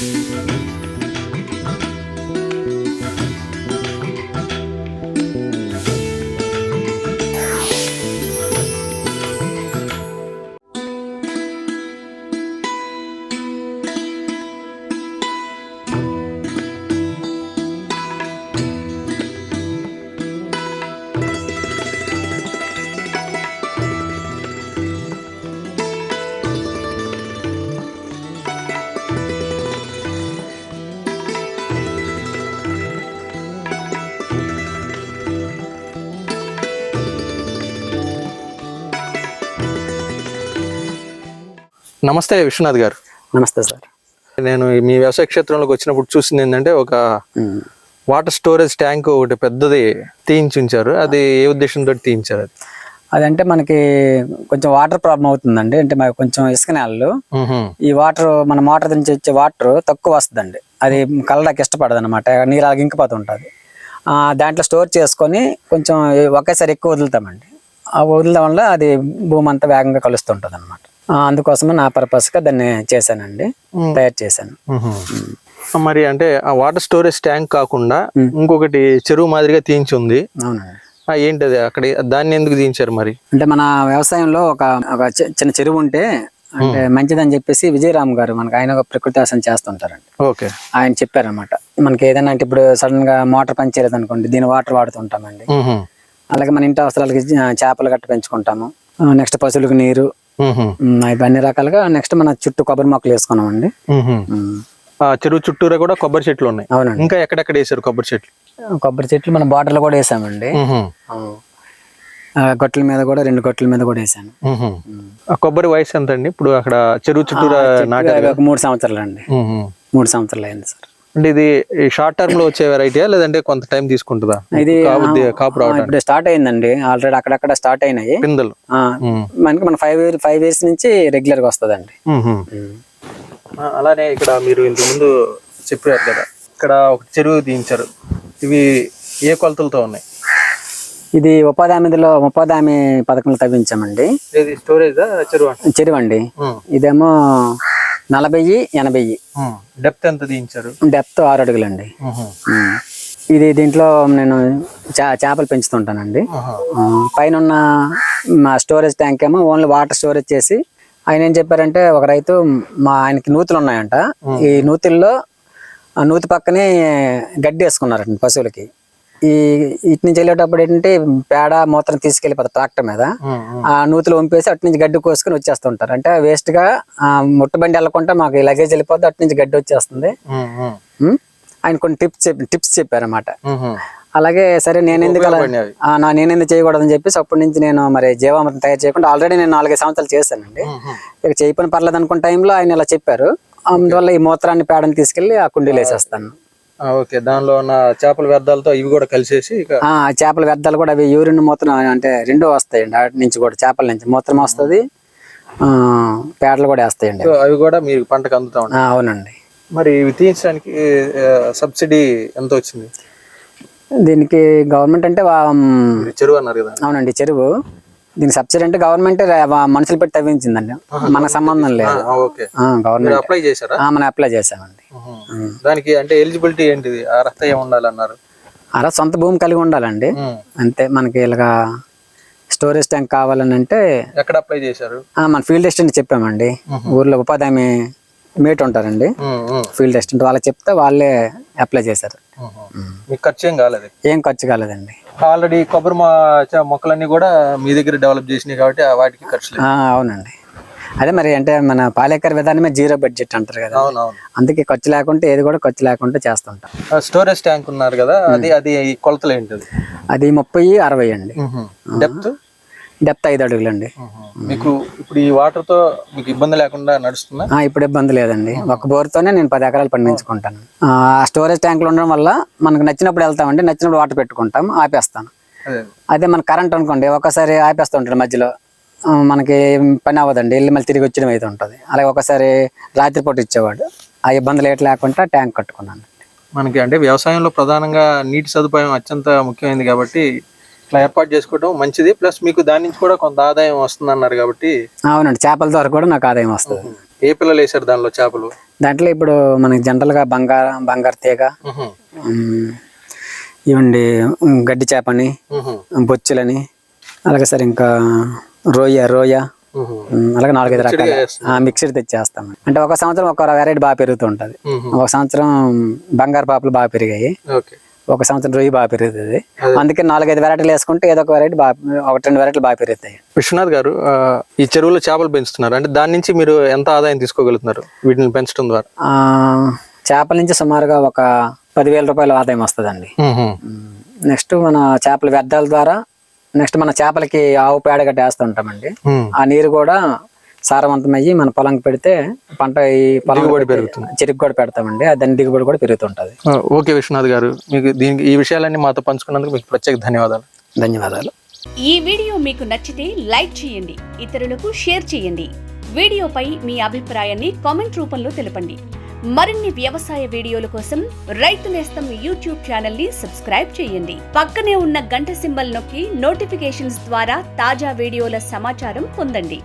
Música నమస్తే విశ్వనాథ్ గారు. నమస్తే సార్. నేను మీ వ్యవసాయ క్షేత్రంలోకి వచ్చినప్పుడు చూసింది ఏంటంటే ఒక వాటర్ స్టోరేజ్ ట్యాంక్ ఒకటి పెద్దది తీయించి ఉంచారు అది ఏ ఉద్దేశంతో తీయించారు అది? అదంటే మనకి కొంచెం వాటర్ ప్రాబ్లం అవుతుందండి. అంటే మాకు కొంచెం ఇసుక నేలలు. ఈ వాటర్ మన మోటార్ నుంచి వచ్చే వాటర్ తక్కువ వస్తుందండి. అది కలడానికి ఇష్టపడదు అనమాట నీరు అలాగ ఇంకిపోతూ ఉంటుంది ఆ, దాంట్లో స్టోర్ చేసుకొని కొంచెం ఒకేసారి ఎక్కువ వదులుతామండి. ఆ వదలడం వల్ల అది భూమి అంతా వేగంగా కలుస్తుంటుంది అనమాట అందుకోసమే నా పర్పస్గా దాన్ని చేశానండి. తయారు చేశాను. మరి అంటే ఆ వాటర్ స్టోరేజ్ ట్యాంక్ కాకుండా ఇంకొకటి చెరువు మాదిరిగా తీయించి ఉంది అవునండి ఏంటది అక్కడ? దాన్ని ఎందుకు తీయించారు మరి? అంటే మన వ్యవసాయంలో ఒక ఒక చిన్న చెరువు ఉంటే అంటే మంచిదని చెప్పేసి విజయరామ్ గారు మనకి ఆయన ఒక ప్రకృతి వ్యవసాయం చేస్తుంటారండి. ఓకే. ఆయన చెప్పారనమాట మనకి ఏదైనా అంటే ఇప్పుడు సడన్గా మోటార్ పనిచేయలేదు అనుకోండి దీని వాటర్ వాడుతుంటామండి. అలాగే మన ఇంటి అవసరాలకి చేపలు గట్ట పెంచుకుంటాము. నెక్స్ట్ పశువులకు నీరు. అన్ని రకాలుగా నెక్స్ట్ మన చుట్టూ కొబ్బరి మొక్కలు వేసుకున్నామండి. చెరువు చుట్టూరా కూడా కొబ్బరి చెట్లు ఉన్నాయి. అవునండి. ఇంకా ఎక్కడెక్కడ వేసారు కొబ్బరి చెట్లు? కొబ్బరి చెట్లు మన బాటలు కూడా వేసామండి. గొట్ల మీద కూడా రెండు గొట్ల మీద కూడా వేసాను. కొబ్బరి వయసు ఎంత అండి ఇప్పుడు అక్కడ చెరువు ఒక మూడు సంవత్సరాలు అండి. మూడు సంవత్సరాలు అయింది సార్. అంటే ఇది షార్ట్ టర్మ్లో వచ్చే వెరైటీయా లేదంటే కొంత టైం తీసుకుంటుందా? ఇది కాపు రావడానికి. ఇప్పుడు స్టార్ట్ అయిందండి. ఆల్రెడీ అక్కడక్కడ స్టార్ట్ అయినాయి. పిందెలు. మనకి మన ఫైవ్ ఫైవ్ ఇయర్స్ నుంచి రెగ్యులర్గా వస్తుందండి. అలానే ఇక్కడ మీరు ఇంతకు ముందు చెప్పారు కదా. ఇక్కడ ఒక చెరువు తీయించారు. ఇవి ఏ కొలతలతో ఉన్నాయి? ఇది ఉపాధి హామీలో ఉపాధి హామీ పథకంలో తవ్వించామండి. ఇది స్టోరేజ్ చెరువు అండి ఇదేమో నలభై ఎనభై డెప్త్ ఎంత తీయించారు? డెప్త్ ఆరు అడుగులండి. మ్హూ. ఉమ్. ఇది దీంట్లో నేను చా- చేపలు పెంచుతుంటానండి. పైన ఉన్న మా స్టోరేజ్ ట్యాంక్ ఏమో ఓన్లీ వాటర్ స్టోరేజ్ చేసి ఆయన ఏం చెప్పారంటే ఒక రైతు మా ఆయనకి నూతులు ఉన్నాయంట. ఈ నూతుల్లో నూతి పక్కనే గడ్డి వేసుకున్నారండి పశువులకి. ఈ ఇటు నుంచి వెళ్ళేటప్పుడు ఏంటంటే పేడ మూత్రం తీసుకెళ్ళిపోతారు ట్రాక్టర్ మీద. ఆ నూతులు వంపేసి అటు నుంచి గడ్డి కోసుకొని వచ్చేస్తుంటారు. అంటే వేస్ట్గా ఆ, ముట్టబండి వెళ్ళకుండా మాకు ఈ లగేజ్ వెళ్ళిపోతే అటు నుంచి గడ్డి వచ్చేస్తుంది. ఆయన కొన్ని టిప్స్ చెప్పి టిప్స్ చెప్పారన్నమాట. మ్మ్. అలాగే సరే నేను ఎందుకు నా నేను ఎందుకు చేయకూడదని చెప్పేసి అప్పటి నుంచి నేను మరి జీవామృతం తయారు చేయకుండా ఆల్రెడీ నేను నాలుగైదు సంవత్సరాలు చేశానండి. ఇక చేయపని పర్లేదు అనుకున్న టైంలో ఆయన ఇలా చెప్పారు. అందువల్ల ఈ మూత్రాన్ని పేడని తీసుకెళ్ళి ఆ కుండీలు వేసేస్తాను. ఓకే. దానిలో ఉన్న చేపల వ్యర్థాలతో ఇవి కూడా కలిసేసి చేపల వ్యర్థాలు కూడా అవి యూరిన్ మూత్రం అంటే రెండో వస్తాయండి. అటు నుంచి కూడా చేపల నుంచి మూత్రం వస్తుంది. ఆ, పేడలు కూడా వేస్తాయండి. అవి కూడా మీరు పంటకు అందుతా అవునండి. మరి ఇవి తీయించడానికి సబ్సిడీ ఎంత వచ్చింది? దీనికి గవర్నమెంట్ అంటే చెరువు అన్నారు కదా. అవునండి చెరువు. దీనికి సబ్సిడీ అంటే గవర్నమెంట్ మనుషులు పెట్టి తవ్వించిందండి. మనకు సంబంధం లేదు. గవర్నమెంట్ అప్లై చేశారా? ఆ, మనం అప్లై చేసామండి. దానికి అంటే ఎలిజిబిలిటీ ఏంటిది? అర్హత ఏమి ఉండాలన్నారు అలా సొంత భూమి కలిగి ఉండాలండి. అంతే మనకి ఇలాగా స్టోరేజ్ ట్యాంక్ కావాలని అంటే ఎక్కడ అప్లై చేశారు? మన ఫీల్డ్ అసిస్టెంట్ చెప్పామండి. ఊర్లో ఉపాధి మేట్ ఉంటారండి. ఫీల్డ్ అసిస్టెంట్ వాళ్ళకి చెప్తే వాళ్ళే అప్లై చేశారు. మీకు ఖర్చు ఏం కాలేదు? ఏం ఖర్చు కాలేదండి. ఆల్రెడీ కొబ్బరి మొక్కలన్నీ కూడా మీ దగ్గర డెవలప్ చేసినాయి కాబట్టి వాటికి ఖర్చు అవునండి. అదే మరి అంటే మన పాలేకర్ విధానమే జీరో బడ్జెట్ అంటారు కదా. అందుకే ఖర్చు లేకుంటే ఏది కూడా ఖర్చు లేకుండా చేస్తుంటాం. స్టోరేజ్ ట్యాంక్ ఉన్నారు కదా అది అది కొలతలు ఏంటిది? అది ముప్పై అరవై అండి. డెప్త్? డెప్త్ ఐదు అడుగులండి. మీకు ఇప్పుడు ఈ వాటర్తో మీకు ఇబ్బంది లేకుండా నడుస్తుందా? ఇప్పుడు ఇబ్బంది లేదండి. ఒక బోర్తోనే నేను పది ఎకరాలు పండించుకుంటాను. ఆ స్టోరేజ్ ట్యాంకులు ఉండడం వల్ల మనకు నచ్చినప్పుడు వెళ్తామండి నచ్చినప్పుడు వాటర్ పెట్టుకుంటాం ఆపేస్తాను. అదే. మన కరెంట్ అనుకోండి ఒకసారి ఆపేస్తూ ఉంటాడు మధ్యలో మనకి పని అవ్వదండి వెళ్ళి మళ్ళీ తిరిగి వచ్చడం అయితే ఉంటుంది. అలాగే ఒకసారి రాత్రిపూట ఇచ్చేవాడు. ఆ ఇబ్బందులు ఏటి లేకుండా ట్యాంక్ కట్టుకున్నాను. మనకి అంటే వ్యవసాయంలో ప్రధానంగా నీటి సదుపాయం అత్యంత ముఖ్యమైనది కాబట్టి ఇట్లా ఏర్పాటు చేసుకోవడం మంచిది. ప్లస్ మీకు దాని నుంచి కూడా కొంత ఆదాయం వస్తుంది అన్నారు కాబట్టి. అవునండి చేపల ద్వారా కూడా నాకు ఆదాయం వస్తుంది. ఏ పిల్లలు వేసారు దానిలో చేపలు? దాంట్లో ఇప్పుడు మనకి జనరల్గా బంగారం బంగారు తీగ ఇవండి గడ్డి చేపని బొచ్చులని అలాగే సార్ ఇంకా ఉహు, ఉమ్, అలాగే నాలుగైదు రకాల. మిక్సర్ తెచ్చేస్తాం అంటే ఒక సంవత్సరం ఒక వెరైటీ బాగా పెరుగుతుంటది ఉహు. ఒక సంవత్సరం బంగారు పాపలు బాగా పెరిగాయి. ఓకే. ఒక సంవత్సరం రొయ్యి బాగా పెరుగుతుంది. అందుకే నాలుగైదు వెరైటీలు వేసుకుంటే ఏదో ఒక వెరైటీ బాగా ఒకటి రెండు వెరైటీలు బాగా పెరుగుతాయి. విశ్వనాథ్ గారు ఈ చెరువులో చేపలు పెంచుతున్నారు. అంటే దాని నుంచి మీరు ఎంత ఆదాయం తీసుకోగలుగుతున్నారు వీటిని పెంచడం ద్వారా? ఆ, చేపల నుంచి సుమారుగా ఒక పదివేల రూపాయల ఆదాయం వస్తుందండి. నెక్స్ట్ మన చేపల వ్యర్థాల ద్వారా నెక్స్ట్ మన చేపలకి ఆవు పేడ గట్ట వేస్తూ ఉంటామండి ఆ నీరు కూడా సారవంతమయ్యి మన పొలంకి పెడితే పంట ఈ పొలం పెరుగుతుంది. చెరుకు కూడా పెడతామండి. దాని దిగుబడి కూడా పెరుగుతుంటది. ఓకే విశ్వనాథ్ గారు మీకు దీనికి ఈ విషయాలన్నీ మాతో పంచుకున్నందుకు మీకు ప్రత్యేక ధన్యవాదాలు. ధన్యవాదాలు. ఈ వీడియో మీకు నచ్చితే లైక్ చేయండి ఇతరులకు షేర్ చేయండి. వీడియోపై మీ అభిప్రాయాన్ని కామెంట్ రూపంలో తెలపండి. మరిన్ని వ్యవసాయ వీడియోల కోసం రైతు నేస్తం యూట్యూబ్ ఛానల్ని సబ్స్క్రైబ్ చేయండి. పక్కనే ఉన్న గంట సింబల్ నొక్కి నోటిఫికేషన్స్ ద్వారా తాజా వీడియోల సమాచారం పొందండి.